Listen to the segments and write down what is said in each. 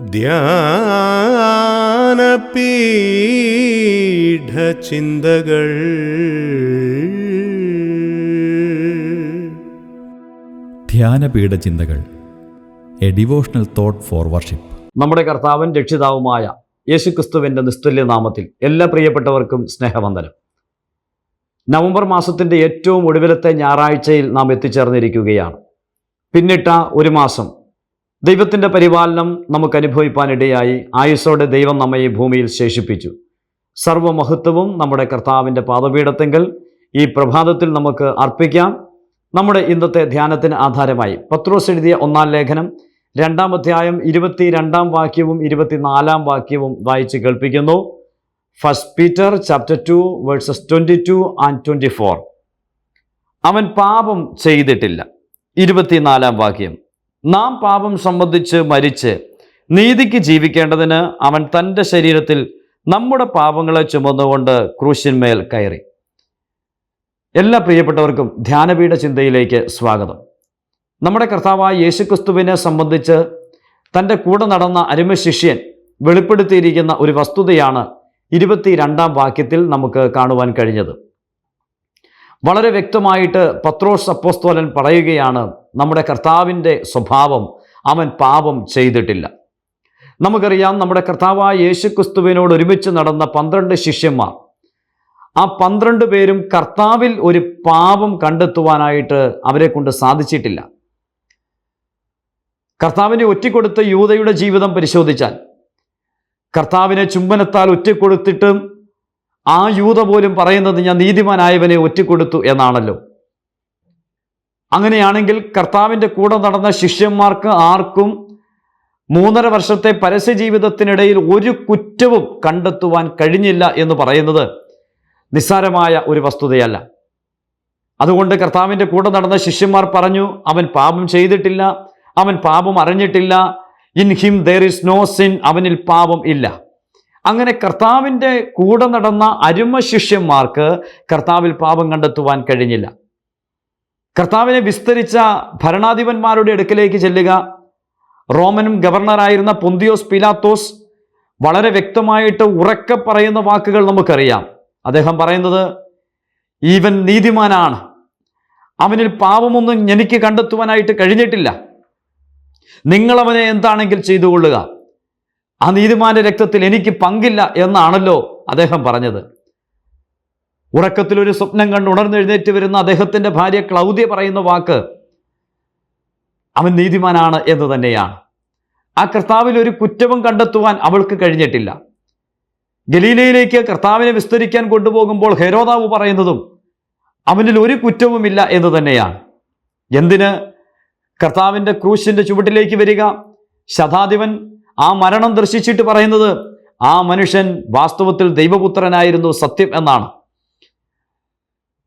ധ്യാനപീഠചിന്തകൾ. ധ്യാനപീഠ ചിന്തകൾ a devotional thought for worship. നമ്മുടെ കർത്താവൻ രക്ഷിതാവുമായ യേശുക്രിസ്തുവിന്റെ നിസ്തുല്യ നാമത്തിൽ എല്ലാ പ്രിയപ്പെട്ടവർക്കും സ്നേഹവന്ദനം. നവംബർ മാസത്തിന്റെ ഏറ്റവും ഒടുവിലത്തെ ഞായറാഴ്ചയിൽ നാം എത്തിച്ചേർന്നിരിക്കുകയാണ്. പിന്നിട്ട ഒരു മാസം ദൈവത്തിന്റെ പരിപാലനം നമുക്ക് അനുഭവിപ്പാനിടയായി ആയുസ്സോടെ ദൈവം നമ്മെ ഈ ഭൂമിയിൽ ശേഷിപ്പിച്ചു. സർവമഹത്വവും നമ്മുടെ കർത്താവിന്റെ പാദപീഠത്തെങ്കിൽ ഈ പ്രഭാതത്തിൽ നമുക്ക് അർപ്പിക്കാം. നമ്മുടെ ഇന്നത്തെ ധ്യാനത്തിന് ആധാരമായി പത്രോസ് എഴുതിയ ഒന്നാം ലേഖനം രണ്ടാം അധ്യായം ഇരുപത്തി രണ്ടാം വാക്യവും ഇരുപത്തിനാലാം വാക്യവും വായിച്ച് കേൾപ്പിക്കുന്നു. First Peter chapter two verses twenty two and twenty four അവൻ പാപം ചെയ്തിട്ടില്ല. ഇരുപത്തിനാലാം വാക്യം. നാം പാപം സംബന്ധിച്ച് മരിച്ച് നീതിക്ക് ജീവിക്കേണ്ടതിന് അവൻ തന്റെ ശരീരത്തിൽ നമ്മുടെ പാപങ്ങളെ ചുമന്നുകൊണ്ട് ക്രൂശിന്മേൽ കയറി. എല്ലാ പ്രിയപ്പെട്ടവർക്കും ധ്യാനപീഠ ചിന്തയിലേക്ക് സ്വാഗതം. നമ്മുടെ കർത്താവായ യേശുക്രിസ്തുവിനെ സംബന്ധിച്ച് തന്റെ കൂടെ നടന്ന അരുമ ശിഷ്യൻ വെളിപ്പെടുത്തിയിരിക്കുന്ന ഒരു വസ്തുതയാണ് ഇരുപത്തിരണ്ടാം വാക്യത്തിൽ നമുക്ക് കാണുവാൻ കഴിഞ്ഞത്. വളരെ വ്യക്തമായിട്ട് പത്രോസ് അപ്പോസ്തോലൻ പറയുകയാണ് നമ്മുടെ കർത്താവിന്റെ സ്വഭാവം അവൻ പാപം ചെയ്തിട്ടില്ല. നമുക്കറിയാം നമ്മുടെ കർത്താവായ യേശുക്രിസ്തുവിനോട് ഒരുമിച്ച് നടന്ന പന്ത്രണ്ട് ശിഷ്യന്മാർ ആ പന്ത്രണ്ട് പേരും കർത്താവിൽ ഒരു പാപം കണ്ടെത്തുവാനായിട്ട് അവരെ കൊണ്ട് സാധിച്ചിട്ടില്ല. കർത്താവിനെ ഒറ്റിക്കൊടുത്ത യൂതയുടെ ജീവിതം പരിശോധിച്ചാൽ കർത്താവിനെ ചുംബനത്താൽ ഒറ്റിക്കൊടുത്തിട്ടും ആ യൂത പോലും പറയുന്നത് ഞാൻ നീതിമാനായവനെ ഒറ്റിക്കൊടുത്തു എന്നാണല്ലോ. അങ്ങനെയാണെങ്കിൽ കർത്താവിന്റെ കൂടെ നടന്ന ശിഷ്യന്മാർക്ക് ആർക്കും മൂന്നര വർഷത്തെ പരസ്യ ജീവിതത്തിനിടയിൽ ഒരു കുറ്റവും കണ്ടെത്തുവാൻ കഴിഞ്ഞില്ല എന്ന് പറയുന്നത് നിസ്സാരമായ ഒരു വസ്തുതയല്ല. അതുകൊണ്ട് കർത്താവിന്റെ കൂടെ നടന്ന ശിഷ്യന്മാർ പറഞ്ഞു അവൻ പാപം ചെയ്തിട്ടില്ല അവൻ പാപം അറിഞ്ഞിട്ടില്ല in him there is no sin അവനിൽ പാപം ഇല്ല. അങ്ങനെ കർത്താവിന്റെ കൂടെ നടന്ന അരുമ ശിഷ്യന്മാർക്ക് കർത്താവിൽ പാപം കണ്ടെത്തുവാൻ കഴിഞ്ഞില്ല. കർത്താവിനെ വിസ്തരിച്ച ഭരണാധിപന്മാരുടെ അടുക്കലേക്ക് ചെല്ലുക. റോമനും ഗവർണറായിരുന്ന പൊന്തിയോസ് പിലാത്തോസ് വളരെ വ്യക്തമായിട്ട് ഉറക്കെ പറയുന്ന വാക്കുകൾ നമുക്കറിയാം. അദ്ദേഹം പറയുന്നത് ഈവൻ നീതിമാനാണ്. അവനിൽ പാപമൊന്നും എനിക്ക് കണ്ടെത്തുവാനായിട്ട് കഴിഞ്ഞിട്ടില്ല. നിങ്ങളവനെ എന്താണെങ്കിൽ ചെയ്തു കൊള്ളുക ആ നീതിമാന്റെ രക്തത്തിൽ എനിക്ക് പങ്കില്ല എന്നാണല്ലോ അദ്ദേഹം പറഞ്ഞത്. ഉറക്കത്തിൽ ഒരു സ്വപ്നം കണ്ട് ഉണർന്നെഴുന്നേറ്റ് വരുന്ന അദ്ദേഹത്തിന്റെ ഭാര്യ ക്ലൗദ്യ പറയുന്ന വാക്ക് അവൻ നീതിമാനാണ് എന്ന് തന്നെയാണ്. ആ കർത്താവിൽ ഒരു കുറ്റവും കണ്ടെത്തുവാൻ അവൾക്ക് കഴിഞ്ഞിട്ടില്ല. ഗലീലയിലേക്ക് കർത്താവിനെ വിസ്തരിക്കാൻ കൊണ്ടുപോകുമ്പോൾ ഹെരോദാവ് പറയുന്നതും അവനിൽ ഒരു കുറ്റവുമില്ല എന്ന് തന്നെയാണ്. എന്തിന്? കർത്താവിന്റെ ക്രൂശിന്റെ ചുവട്ടിലേക്ക് വരിക. ശതാധിപൻ ആ മരണം ദർശിച്ചിട്ട് പറയുന്നത് ആ മനുഷ്യൻ വാസ്തവത്തിൽ ദൈവപുത്രനായിരുന്നു സത്യം എന്നാണ്.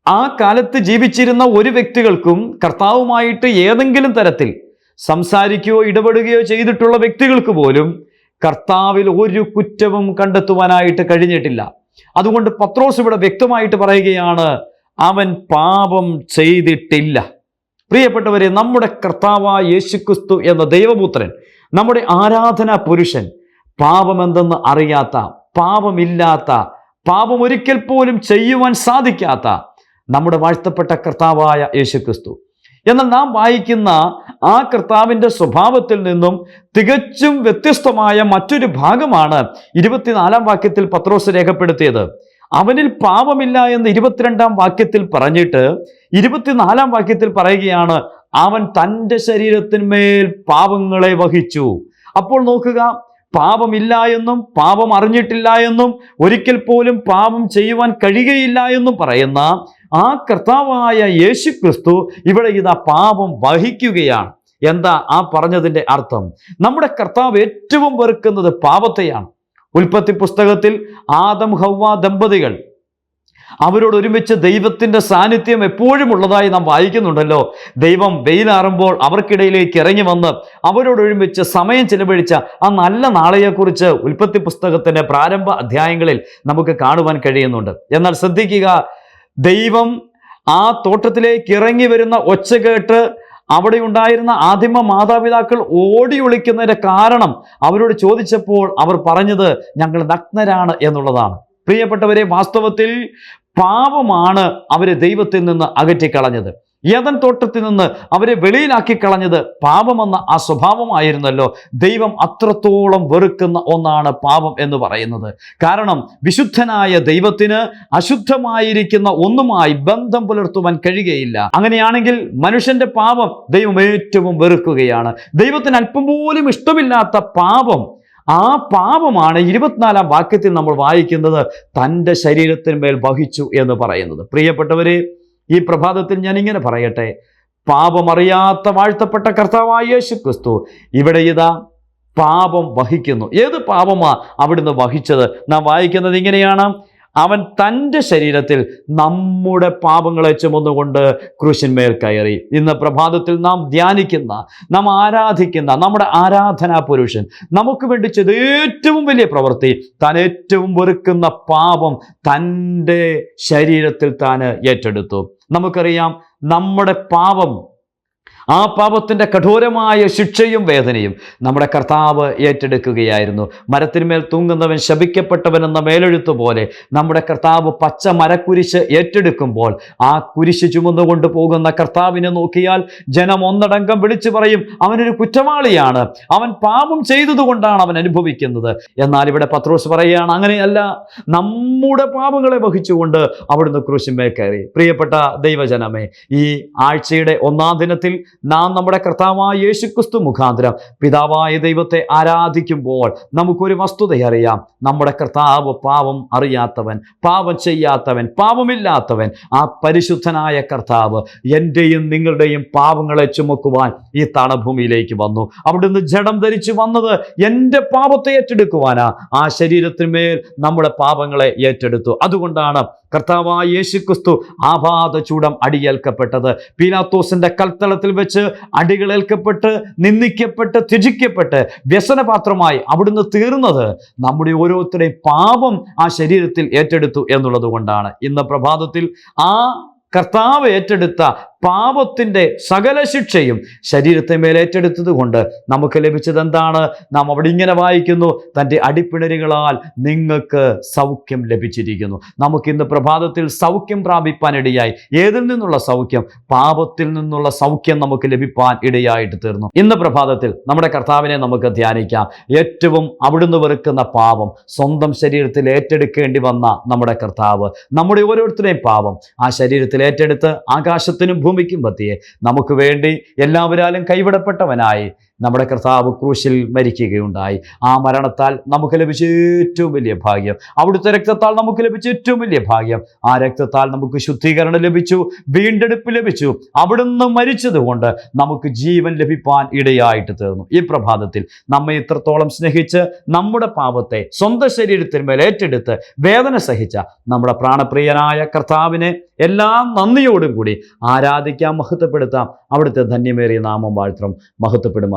ആ കാലത്ത് ജീവിച്ചിരുന്ന ഒരു വ്യക്തികൾക്കും കർത്താവുമായിട്ട് ഏതെങ്കിലും തരത്തിൽ സംസാരിക്കുകയോ ഇടപെടുകയോ ചെയ്തിട്ടുള്ള വ്യക്തികൾക്ക് പോലും കർത്താവിൽ ഒരു കുറ്റവും കണ്ടെത്തുവാനായിട്ട് കഴിഞ്ഞിട്ടില്ല. അതുകൊണ്ട് പത്രോസ് ഇവിടെ വ്യക്തമായിട്ട് പറയുകയാണ് അവൻ പാപം ചെയ്തിട്ടില്ല. പ്രിയപ്പെട്ടവരെ നമ്മുടെ കർത്താവായ യേശുക്രിസ്തു എന്ന ദൈവപുത്രൻ നമ്മുടെ ആരാധന പുരുഷൻ പാപമെന്തെന്ന് അറിയാത്ത പാപമില്ലാത്ത പാപം ഒരിക്കൽ പോലും ചെയ്യുവാൻ സാധിക്കാത്ത നമ്മുടെ വാഴ്ത്തപ്പെട്ട കർത്താവായ യേശുക്രിസ്തു. എന്നാൽ നാം വായിക്കുന്ന ആ കർത്താവിന്റെ സ്വഭാവത്തിൽ നിന്നും തികച്ചും വ്യത്യസ്തമായ മറ്റൊരു ഭാഗമാണ് ഇരുപത്തിനാലാം വാക്യത്തിൽ പത്രോസ് രേഖപ്പെടുത്തിയത്. അവനിൽ പാപമില്ല എന്ന് ഇരുപത്തിരണ്ടാം വാക്യത്തിൽ പറഞ്ഞിട്ട് ഇരുപത്തിനാലാം വാക്യത്തിൽ പറയുകയാണ് അവൻ തന്റെ ശരീരത്തിന്മേൽ പാപങ്ങളെ വഹിച്ചു. അപ്പോൾ നോക്കുക പാപമില്ല എന്നും പാപം അറിഞ്ഞിട്ടില്ല എന്നും ഒരിക്കൽ പോലും പാപം ചെയ്യുവാൻ കഴിയുകയില്ല എന്നും പറയുന്ന ആ കർത്താവായ യേശു ക്രിസ്തു ഇവിടെ ഇതാ പാപം വഹിക്കുകയാണ്. എന്താ ആ പറഞ്ഞതിന്റെ അർത്ഥം? നമ്മുടെ കർത്താവ് ഏറ്റവും വെറുക്കുന്നത് പാപത്തെയാണ്. ഉൽപ്പത്തി പുസ്തകത്തിൽ ആദം ഹൗവ ദമ്പതികൾ അവരോട് ഒരുമിച്ച് ദൈവത്തിന്റെ സാന്നിധ്യം എപ്പോഴും ഉള്ളതായി നാം വായിക്കുന്നുണ്ടല്ലോ. ദൈവം വെയിലാറുമ്പോൾ അവർക്കിടയിലേക്ക് ഇറങ്ങി വന്ന് അവരോട് ഒരുമിച്ച് സമയം ചിലവഴിച്ച ആ നല്ല നാളെയെക്കുറിച്ച് ഉൽപ്പത്തി പുസ്തകത്തിന്റെ പ്രാരംഭ അധ്യായങ്ങളിൽ നമുക്ക് കാണുവാൻ കഴിയുന്നുണ്ട്. എന്നാൽ ശ്രദ്ധിക്കുക ദൈവം ആ തോട്ടത്തിലേക്ക് ഇറങ്ങി വരുന്ന ഒച്ച കേട്ട് അവിടെ ഉണ്ടായിരുന്ന ആദിമ മാതാപിതാക്കൾ ഓടി ഒളിക്കുന്നതിന്റെ കാരണം അവരോട് ചോദിച്ചപ്പോൾ അവർ പറഞ്ഞത് ഞങ്ങൾ നഗ്നരാണ് എന്നുള്ളതാണ്. പ്രിയപ്പെട്ടവരെ വാസ്തവത്തിൽ പാപമാണ് അവരെ ദൈവത്തിൽ നിന്ന് അകറ്റിക്കളഞ്ഞത്. യതൻ തോട്ടത്തിൽ നിന്ന് അവരെ വെളിയിലാക്കി കളഞ്ഞത് പാപമെന്ന ആ സ്വഭാവമായിരുന്നല്ലോ. ദൈവം അത്രത്തോളം വെറുക്കുന്ന ഒന്നാണ് പാപം എന്ന് പറയുന്നത്. കാരണം വിശുദ്ധനായ ദൈവത്തിന് അശുദ്ധമായിരിക്കുന്ന ഒന്നുമായി ബന്ധം പുലർത്തുവാൻ കഴിയുകയില്ല. അങ്ങനെയാണെങ്കിൽ മനുഷ്യന്റെ പാപം ദൈവം ഏറ്റവും വെറുക്കുകയാണ്. ദൈവത്തിന് അല്പം പോലും ഇഷ്ടമില്ലാത്ത പാപം ആ പാപമാണ് ഇരുപത്തിനാലാം വാക്യത്തിൽ നമ്മൾ വായിക്കുന്നത് തന്റെ ശരീരത്തിന്മേൽ വഹിച്ചു എന്ന് പറയുന്നത്. പ്രിയപ്പെട്ടവരെ ഈ പ്രഭാതത്തിൽ ഞാൻ ഇങ്ങനെ പറയട്ടെ. പാപമറിയാത്ത വാഴ്ത്തപ്പെട്ട കർത്താവായ യേശു ക്രിസ്തു ഇവിടെ ഇതാ പാപം വഹിക്കുന്നു. ഏത് പാപമാ അവിടുന്ന് വഹിച്ചത്? നാം വായിക്കുന്നത് ഇങ്ങനെയാണ്. അവൻ തന്റെ ശരീരത്തിൽ നമ്മുടെ പാപങ്ങളെ ചുമന്നുകൊണ്ട് ക്രൂശന്മേൽ കയറി. ഇന്ന് പ്രഭാതത്തിൽ നാം ധ്യാനിക്കുന്ന നാം ആരാധിക്കുന്ന നമ്മുടെ ആരാധനാ പുരുഷൻ നമുക്ക് വേണ്ടി ചെയ്ത ഏറ്റവും വലിയ പ്രവൃത്തി താൻ ഏറ്റവും വെറുക്കുന്ന പാപം തന്റെ ശരീരത്തിൽ താൻ ഏറ്റെടുത്തു. നമുക്കറിയാം നമ്മുടെ പാപം ആ പാപത്തിന്റെ കഠോരമായ ശിക്ഷയും വേദനയും നമ്മുടെ കർത്താവ് ഏറ്റെടുക്കുകയായിരുന്നു. മരത്തിന്മേൽ തൂങ്ങുന്നവൻ ശപിക്കപ്പെട്ടവൻ എന്ന മേലെഴുത്തു പോലെ നമ്മുടെ കർത്താവ് പച്ച മരക്കുരിശ് ഏറ്റെടുക്കുമ്പോൾ ആ കുരിശ് ചുമന്നുകൊണ്ട് പോകുന്ന കർത്താവിനെ നോക്കിയാൽ ജനം ഒന്നടങ്കം വിളിച്ചു പറയും അവനൊരു കുറ്റവാളിയാണ്. അവൻ പാപം ചെയ്തതുകൊണ്ടാണ് അവൻ അനുഭവിക്കുന്നത്. എന്നാൽ ഇവിടെ പത്രോസ് പറയുകയാണ് അങ്ങനെയല്ല. നമ്മുടെ പാപങ്ങളെ വഹിച്ചുകൊണ്ട് അവിടുന്ന് ക്രൂശിമേ കയറി. പ്രിയപ്പെട്ട ദൈവജനമേ ഈ ആഴ്ചയുടെ ഒന്നാം ദിനത്തിൽ നാം നമ്മുടെ കർത്താവായ യേശുക്രിസ്തു മുഖാന്തരം പിതാവായ ദൈവത്തെ ആരാധിക്കുമ്പോൾ നമുക്കൊരു വസ്തുത അറിയാം. നമ്മുടെ കർത്താവ് പാപം അറിയാത്തവൻ പാപം ചെയ്യാത്തവൻ പാപമില്ലാത്തവൻ. ആ പരിശുദ്ധനായ കർത്താവ് എന്റെയും നിങ്ങളുടെയും പാപങ്ങളെ ചുമക്കുവാൻ ഈ തണഭൂമിയിലേക്ക് വന്നു. അവിടുന്ന് ജഡം ധരിച്ചു വന്നത് എന്റെ പാപത്തെ ഏറ്റെടുക്കുവാനാ. ആ ശരീരത്തിന്മേൽ നമ്മുടെ പാപങ്ങളെ ഏറ്റെടുത്തു. അതുകൊണ്ടാണ് കർത്താവായ യേശുക്രിസ്തു ആപാത ചൂടം അടിയേൽക്കപ്പെട്ടത്. പീലാത്തോസിന്റെ കൽത്തളത്തിൽ വെച്ച് അടികളേൽക്കപ്പെട്ട് നിന്ദിക്കപ്പെട്ട് ത്യജിക്കപ്പെട്ട് വ്യസനപാത്രമായി അവിടുന്ന് തീർന്നത് നമ്മുടെ ഓരോരുത്തരുടെയും പാപം ആ ശരീരത്തിൽ ഏറ്റെടുത്തു എന്നുള്ളത് കൊണ്ടാണ് ഇന്ന് പ്രഭാതത്തിൽ ആ കർത്താവ് ഏറ്റെടുത്ത പാപത്തിന്റെ സകല ശിക്ഷയും ശരീരത്തെ മേലേറ്റെടുത്തത് കൊണ്ട് നമുക്ക് ലഭിച്ചത് എന്താണ് നാം അവിടെ ഇങ്ങനെ വായിക്കുന്നു തന്റെ അടിപ്പിണരുകളാൽ നിങ്ങൾക്ക് സൗഖ്യം ലഭിച്ചിരിക്കുന്നു. നമുക്ക് ഇന്ന് പ്രഭാതത്തിൽ സൗഖ്യം പ്രാപിപ്പാൻ ഇടയായി. ഏതിൽ നിന്നുള്ള സൗഖ്യം? പാപത്തിൽ നിന്നുള്ള സൗഖ്യം നമുക്ക് ലഭിപ്പാൻ ഇടയായിട്ട് തീർന്നു. ഇന്ന് പ്രഭാതത്തിൽ നമ്മുടെ കർത്താവിനെ നമുക്ക് ധ്യാനിക്കാം. ഏറ്റവും അവിടുന്ന് വെറുക്കുന്ന പാപം സ്വന്തം ശരീരത്തിൽ ഏറ്റെടുക്കേണ്ടി വന്ന നമ്മുടെ കർത്താവ് നമ്മുടെ ഓരോരുത്തരുടെയും പാപം. ആ ശരീരത്തിൽ ഏറ്റെടുത്ത് ആകാശത്തിനും ഭൂമിക്കും പത്തിയെ നമുക്ക് വേണ്ടി എല്ലാവരാലും കൈവിടപ്പെട്ടവനായി. നമ്മുടെ കർത്താവ് ക്രൂശിൽ മരിക്കുകയുണ്ടായി. ആ മരണത്താൽ നമുക്ക് ലഭിച്ച ഏറ്റവും വലിയ ഭാഗ്യം. അവിടുത്തെ രക്തത്താൽ നമുക്ക് ലഭിച്ച ഏറ്റവും വലിയ ഭാഗ്യം. ആ രക്തത്താൽ നമുക്ക് ശുദ്ധീകരണം ലഭിച്ചു വീണ്ടെടുപ്പ് ലഭിച്ചു. അവിടുന്ന് മരിച്ചതുകൊണ്ട് നമുക്ക് ജീവൻ ലഭിപ്പാൻ ഇടയായിട്ട് തീർന്നു. ഈ പ്രഭാതത്തിൽ നമ്മെ ഇത്രത്തോളം സ്നേഹിച്ച് നമ്മുടെ പാപത്തെ സ്വന്തം ശരീരത്തിന്മേൽ ഏറ്റെടുത്ത് വേദന സഹിച്ച നമ്മുടെ പ്രാണപ്രിയനായ കർത്താവിനെ എല്ലാ നന്ദിയോടും കൂടി ആരാധിക്കാം മഹത്വപ്പെടുത്താം. അവിടുത്തെ ധന്യമേറിയ നാമം വാഴ്ത്രം